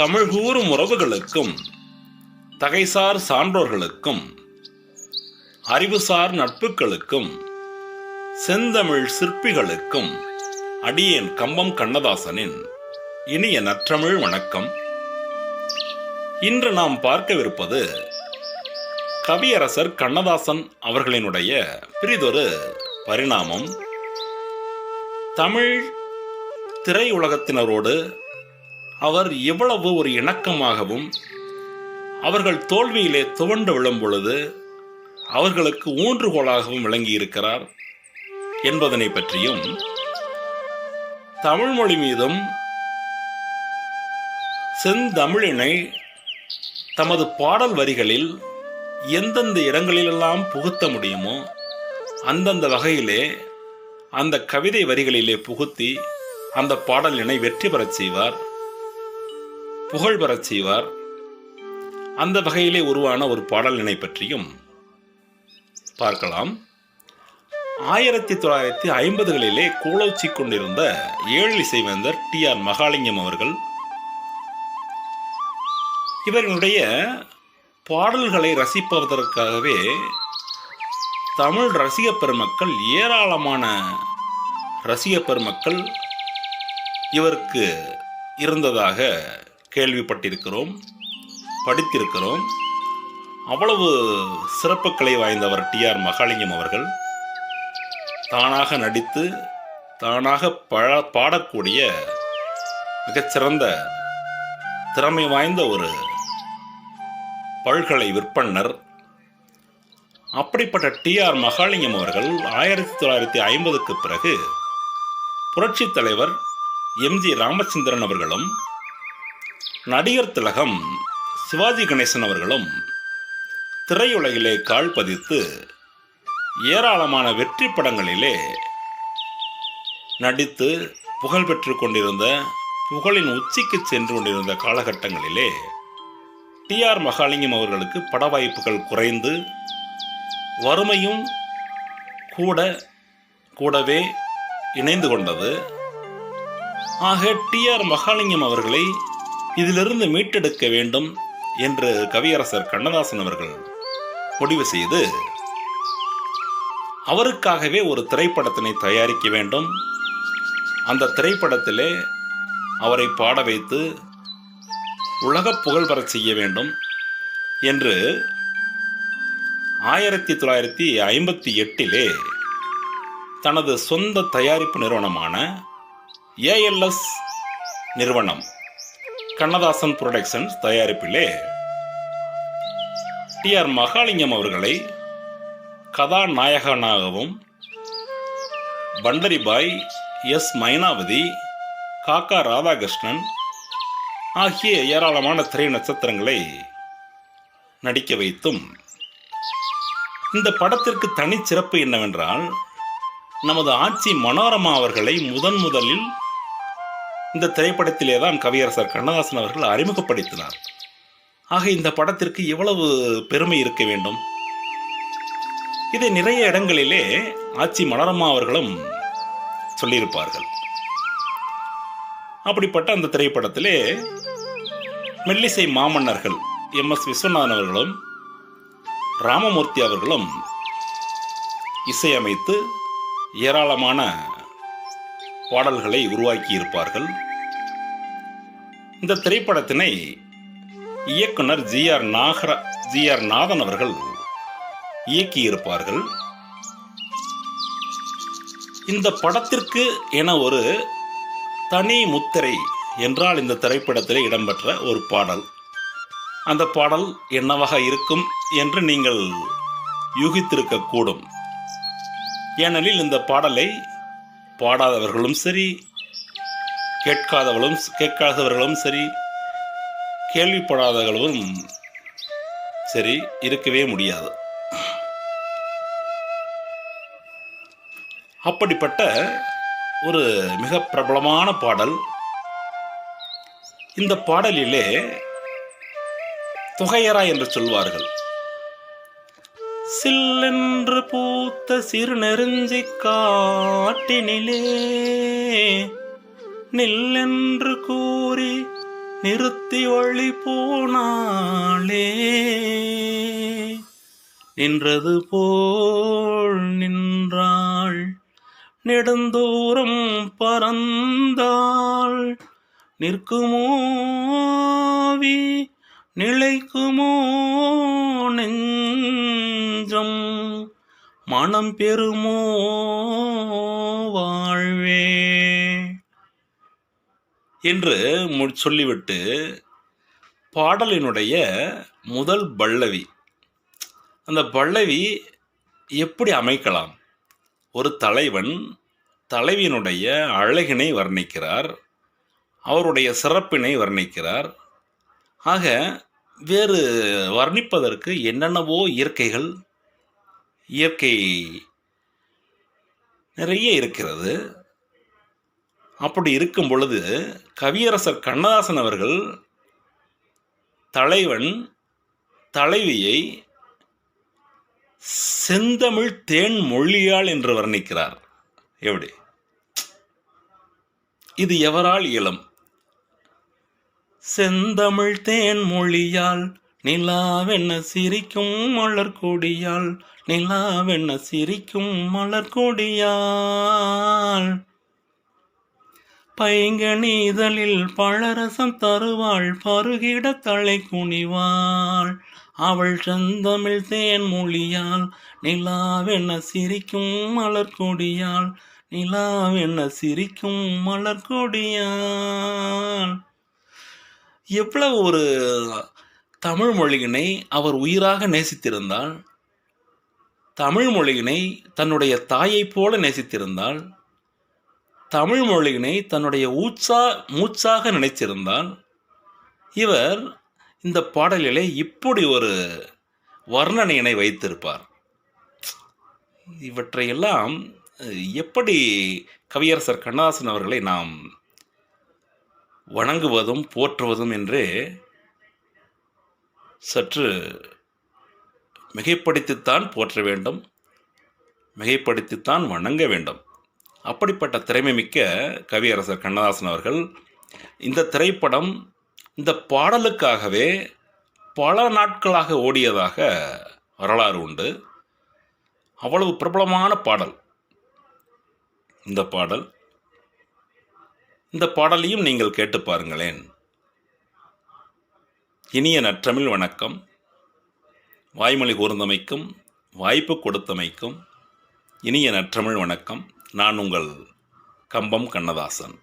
தமிழ் கூறும் உறவுகளுக்கும் தகைசார் சான்றோர்களுக்கும் அறிவுசார் நட்புகளுக்கும் செந்தமிழ் சிற்பிகளுக்கும் அடியேன் கம்பம் கண்ணதாசனின் இனிய நற்றமிழ் வணக்கம். இன்று நாம் பார்க்கவிருப்பது கவியரசர் கண்ணதாசன் அவர்களினுடைய பிரிதொரு பரிணாமம். தமிழ் திரையுலகத்தினரோடு அவர் எவ்வளவு ஒரு இணக்கமாகவும் அவர்கள் தோல்வியிலே துவண்டு விழும் பொழுது அவர்களுக்கு ஊன்றுகோலாகவும் விளங்கியிருக்கிறார் என்பதனை பற்றியும் தமிழ்மொழி மீதும் செந்தமிழினை தமது பாடல் வரிகளில் எந்தெந்த இடங்களிலெல்லாம் புகுத்த முடியுமோ அந்தந்த வகையிலே அந்த கவிதை வரிகளிலே புகுத்தி அந்த பாடலினை வெற்றி பெறச் செய்வார். புகழ் பெறச் செய்வார். அந்த வகையிலே உருவான ஒரு பாடலினை பற்றியும் பார்க்கலாம். ஆயிரத்தி தொள்ளாயிரத்தி ஐம்பதுகளிலே கோலோச்சி கொண்டிருந்த ஏழு இசைவேந்தர் டி ஆர் மகாலிங்கம் அவர்கள் இவர்களுடைய பாடல்களை ரசிப்பதற்காகவே தமிழ் ரசிக பெருமக்கள் ஏராளமான ரசிக பெருமக்கள் இவருக்கு இருந்ததாக கேள்விப்பட்டிருக்கிறோம் படித்திருக்கிறோம். அவ்வளவு சிறப்புக்களை வாய்ந்தவர் டி ஆர் மகாலிங்கம் அவர்கள். தானாக நடித்து தானாக பழ பாடக்கூடிய மிகச்சிறந்த திறமை வாய்ந்த ஒரு பல்கலை விற்பன்னர். அப்படிப்பட்ட டி ஆர் மகாலிங்கம் அவர்கள் ஆயிரத்தி தொள்ளாயிரத்தி ஐம்பதுக்கு பிறகு புரட்சித் தலைவர் எம் ஜி ராமச்சந்திரன் அவர்களும் நடிகர் திலகம் சிவாஜி கணேசன் அவர்களும் திரையுலகிலே கால் பதித்து ஏராளமான வெற்றி படங்களிலே நடித்து புகழ் பெற்று கொண்டிருந்த புகழின் உச்சிக்கு சென்று கொண்டிருந்த காலகட்டங்களிலே டி ஆர் மகாலிங்கம் அவர்களுக்கு பட வாய்ப்புகள் குறைந்து வறுமையும் கூட கூடவே இணைந்து கொண்டது. ஆக டி ஆர் மகாலிங்கம் அவர்களை இதிலிருந்து மீட்டெடுக்க வேண்டும் என்று கவியரசர் கண்ணதாசன் அவர்கள் முடிவு செய்து அவருக்காகவே ஒரு திரைப்படத்தினை தயாரிக்க வேண்டும். அந்த திரைப்படத்திலே அவரை பாட வைத்து உலக புகழ் பெறச் செய்ய வேண்டும் என்று ஆயிரத்தி தொள்ளாயிரத்தி ஐம்பத்தி எட்டிலே தனது சொந்த தயாரிப்பு நிறுவனமான ஏஎல்எஸ் நிறுவனம் கண்ணதாசன் புரொடக்ஷன்ஸ் தயாரிப்பிலே டி ஆர் மகாலிங்கம் அவர்களை கதாநாயகனாகவும் பண்டரிபாய் எஸ் மைனாவதி காக்கா ராதாகிருஷ்ணன் ஆகிய ஏராளமான திரை நட்சத்திரங்களை நடிக்க வைத்தும் இந்த படத்திற்கு தனிச்சிறப்பு என்னவென்றால் நமது ஆட்சி மனோரமா அவர்களை முதன் முதலில் இந்த திரைப்படத்திலே தான் கவியரசர் கண்ணதாசன் அவர்கள் அறிமுகப்படுத்தினார். ஆக இந்த படத்திற்கு எவ்வளவு பெருமை இருக்க வேண்டும். இதை நிறைய இடங்களிலே ஆட்சி மனோரமா அவர்களும் சொல்லியிருப்பார்கள். அப்படிப்பட்ட அந்த திரைப்படத்திலே மெல்லிசை மாமன்னர்கள் எம் எஸ் விஸ்வநாதன் அவர்களும் ராமமூர்த்தி அவர்களும் இசையமைத்து ஏராளமான பாடல்களை உருவாக்கி இருப்பார்கள். இந்த திரைப்படத்தினை இயக்குனர் ஜி ஆர் நாகர ஜி ஆர் நாதன் அவர்கள் இயக்கியிருப்பார்கள். இந்த படத்திற்கு என ஒரு தனி முத்திரை என்றால் இந்த திரைப்படத்தில் இடம்பெற்ற ஒரு பாடல். அந்த பாடல் என்னவாக இருக்கும் என்று நீங்கள் யூகித்திருக்கக்கூடும். ஏனெனில் இந்த பாடலை பாடாதவர்களும் சரி கேட்காதவர்களும் கேட்காதவர்களும் சரி கேள்விப்படாதவர்களும் சரி இருக்கவே முடியாது. அப்படிப்பட்ட ஒரு மிக பிரபலமான பாடல் இந்த பாடலிலே தொகையரா என்று சொல்வார்கள். சில்லென்று பூத்த சிறு நெருஞ்சி காட்டினிலே. நில்லென்று கூறி நிறுத்தி ஒளி போனாளே. நின்றது போல் நின்றாள். நெடுந்தூரம் பறந்தாள். நிற்குமோவி நிலைக்குமோ நெஞ்சம் மனம் பெறுமோ வாழ்வே? என்று மு- சொல்லிவிட்டு பாடலினுடைய முதல் பல்லவி. அந்த பல்லவி எப்படி அமைக்கலாம்? ஒரு தலைவன் தலைவியினுடைய அழகினை வர்ணிக்கிறார் அவருடைய சிறப்பினை வர்ணிக்கிறார். ஆக வேறு வர்ணிப்பதற்கு என்னென்னவோ இயற்கைகள் இயற்கை நிறைய இருக்கிறது. அப்படி இருக்கும் பொழுது கவியரசர் கண்ணதாசன் அவர்கள் தலைவன் தலைவியை செந்தமிழ் தேன் மொழியாள் என்று வர்ணிக்கிறார். எப்படி? இது எவரால் இயலும்? செந்தமிழ் தேன் மொழியால் நிலாவென்ன சிரிக்கும் மலர் கொடியால் நிலாவென்ன சிரிக்கும் மலர் கொடியால். பைங்க நீதலில் பழரசம் தருவாள் பருகிட தலை குனிவாள். அவள் செந்தமிழ் தேன் மொழியால் நிலாவென்ன சிரிக்கும் மலர் கொடியால் நிலாவென்ன சிரிக்கும் மலர் கொடியால். எவ்வளவு ஒரு தமிழ் மொழியினை அவர் உயிராக நேசித்திருந்தால் தமிழ் மொழியினை தன்னுடைய தாயைப் போல நேசித்திருந்தால் தமிழ் மொழியினை தன்னுடைய ஊச்சா மூச்சாக நினைத்திருந்தால் இவர் இந்த பாடலிலே இப்படி ஒரு வர்ணனையினை வைத்திருப்பார். இவற்றையெல்லாம் எப்படி கவியரசர் கண்ணதாசன் அவர்களை நாம் வணங்குவதும் போற்றுவதும் என்று சற்று மிகைப்படுத்தித்தான் போற்ற வேண்டும் மிகைப்படுத்தித்தான் வணங்க வேண்டும். அப்படிப்பட்ட திறமை மிக்க கவியரசர் கண்ணதாசன் அவர்கள் இந்த திரைப்படம் இந்த பாடலுக்காகவே பல நாட்களாக ஓடியதாக வரலாறு உண்டு. அவ்வளவு பிரபலமான பாடல். இந்த பாடல் இந்த பாடலையும் நீங்கள் கேட்டு பாருங்களேன். இனிய நற்றமிழ் வணக்கம். வாய்மொழி கூர்ந்தமைக்கும் வாய்ப்பு கொடுத்தமைக்கும் இனிய நற்றமிழ் வணக்கம். நான் உங்கள் கம்பம் கண்ணதாசன்.